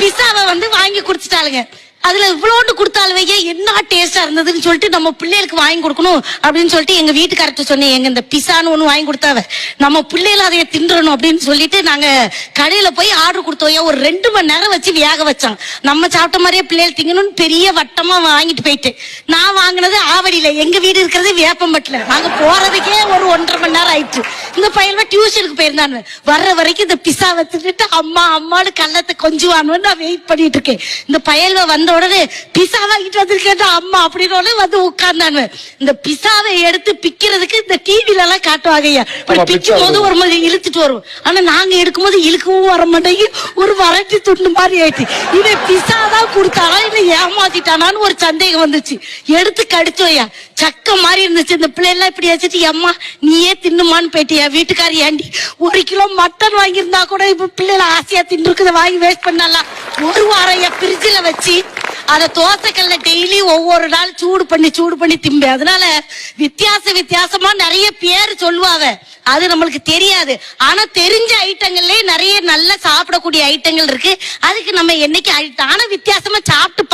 பிஸாவை வந்து வாங்கி குடிச்சிட்டாளுங்க. அதுல இவ்வளோண்டு கொடுத்தாலுவையே என்ன டேஸ்டா இருந்ததுன்னு சொல்லிட்டு நம்ம பிள்ளைகளுக்கு வாங்கி கொடுக்கணும் அப்படின்னு சொல்லிட்டு எங்க வீட்டுக்காரர்ட்ட சொன்னேன். எங்க இந்த பிஸான்னு ஒண்ணு வாங்கி கொடுத்தாவ. நம்ம பிள்ளைகள் அதைய தின்றணும் அப்படின்னு சொல்லிட்டு நாங்க கடையில போய் ஆர்டர் கொடுத்தோம். ஒரு ரெண்டு மணி நேரம் வச்சு வேக வச்சான். நம்ம சாப்பிட்ட மாதிரியே பிள்ளைகள் திங்கணும்னு பெரிய வட்டமா வாங்கிட்டு போயிட்டு. நான் வாங்கினது ஆவடியில. எங்க வீடு இருக்கிறது வேப்பம்பட்டில. நாங்க போறதுக்கே ஒரு ஒன்றரை மணி நேரம் ஆயிட்டு. இந்த பையன் டியூஷனுக்கு போயிருந்தானு வர்ற வரைக்கும் இந்த பிசா வச்சுட்டு அம்மா அம்மானு கள்ளத்தை கொஞ்சுவானு நான் வெயிட் பண்ணிட்டு இருக்கேன். இந்த பயல்வ வந்த உடனே பிஸா வாங்கிட்டு வந்திருக்கேன் அம்மா அப்படின்னு உடனே வந்து உட்கார்ந்தானு இந்த பிஸாவை எடுத்து பிக்கிறதுக்கு இந்த டிவில எல்லாம் காட்டுவாங்க ஐயா பிக்கும் போது ஒரு மாதிரி இழுத்துட்டு வரும். ஆனா நாங்க எடுக்கும்போது இழுக்கவும் வர மாட்டேங்கி ஒரு வரட்டி துண்டு மாதிரி ஆயிடுச்சு இவன் பிஸா தான் கொடுத்தானா இல்ல ஏமாத்திட்டானான்னு ஒரு சந்தேகம் வந்துச்சு. எடுத்து கடிச்சோயா சக்க மாதிரி இருந்துச்சு. இந்த பிள்ளை எல்லாம் இப்படி வச்சுட்டு அம்மா நீயே தின்னுமான்னு போயிட்டியா? வீட்டுக்காரி ஏண்டி? ஒரு கிலோ மட்டன் வாங்கியிருந்தா கூட இப்ப பிள்ளைல ஆசையா தின்னுருக்குத. வாங்கி வேஸ்ட் பண்ணலாம் ஒரு வாரம் என் ஃப்ரிட்ஜில் வச்சு அத தோசைக்கல்ல டெய்லி ஒவ்வொரு நாள் சூடு பண்ணி சூடு பண்ணி திம்பேன். அதனால வித்தியாச வித்தியாசமா நிறைய பேர் சொல்லுவாங்க அது நம்மளுக்கு தெரியாது. ஆனா தெரிஞ்ச ஐட்டங்கள்லயே நிறைய நல்ல சாப்பிடக்கூடிய ஐட்டங்கள் இருக்கு. அதுக்கு நம்ம என்னைக்கு ஆனா வித்தியாசமா சாப்பிட்டு